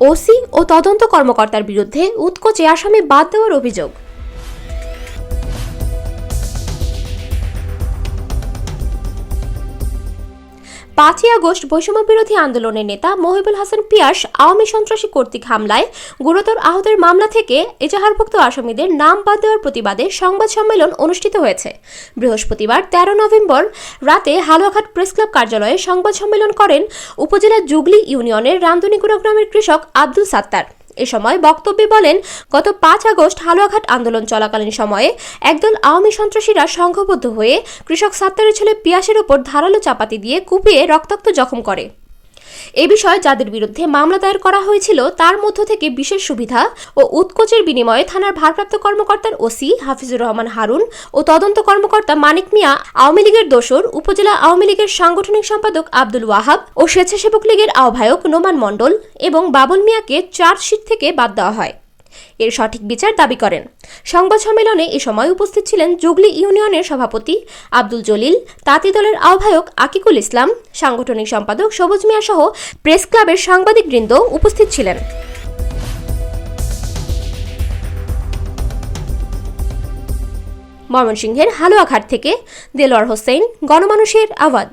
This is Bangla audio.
ওসি ও তদন্ত কর্মকর্তার বিরুদ্ধে উৎকোচে আসামি বাদ দেওয়ার অভিযোগ। পাঁচই আগস্ট বৈষম্য বিরোধী আন্দোলনের নেতা মহিবুল হাসান পিয়াস আওয়ামী সন্ত্রাসী কর্তৃক হামলায় গুরুতর আহতের মামলা থেকে এজাহারভুক্ত আসামিদের নাম বাদ দেওয়ার প্রতিবাদে সংবাদ সম্মেলন অনুষ্ঠিত হয়েছে। বৃহস্পতিবার তেরো নভেম্বর রাতে হালুয়াঘাট প্রেস ক্লাব কার্যালয়ে সংবাদ সম্মেলন করেন উপজেলা জুগলি ইউনিয়নের রামদনিগুড়া গ্রামের কৃষক আব্দুল সাত্তার। এ সময় বক্তব্যে বলেন, গত পাঁচ আগস্ট হালুয়াঘাট আন্দোলন চলাকালীন সময়ে একদল আওয়ামী সন্ত্রাসীরা সংঘবদ্ধ হয়ে কৃষক সাত্তারের ছেলে পিয়াসের ওপর ধারালো চাপাতি দিয়ে কুপিয়ে রক্তাক্ত জখম করে। এ বিষয়ে যাদের বিরুদ্ধে মামলা দায়ের করা হয়েছিল, তার মধ্য থেকে বিশেষ সুবিধা ও উৎকোচের বিনিময়ে থানার ভারপ্রাপ্ত কর্মকর্তার ওসি হাফিজুর রহমান হারুন ও তদন্ত কর্মকর্তা মানিক মিয়া, আওয়ামী লীগের দোসর, উপজেলা আওয়ামী লীগের সাংগঠনিক সম্পাদক আব্দুল ওয়াহাব ও স্বেচ্ছাসেবক লীগের আহ্বায়ক নোমান মণ্ডল এবং বাবুল মিয়াকে চার্জশিট থেকে বাদ দেওয়া হয়। এর সঠিক বিচার দাবি করেন। সংবাদ সম্মেলনে এ সময় উপস্থিত ছিলেন জুগলি ইউনিয়নের সভাপতি আব্দুল জলিল, তাঁতি দলের আহ্বায়ক আকিকুল ইসলাম, সাংগঠনিক সম্পাদক সবুজ মিয়া সহ প্রেস ক্লাবের সাংবাদিকবৃন্দ উপস্থিত ছিলেন। ময়মনসিংহের হালুয়াঘাট থেকে দেলোয়ার হোসেন, গণমানুষের আওয়াজ।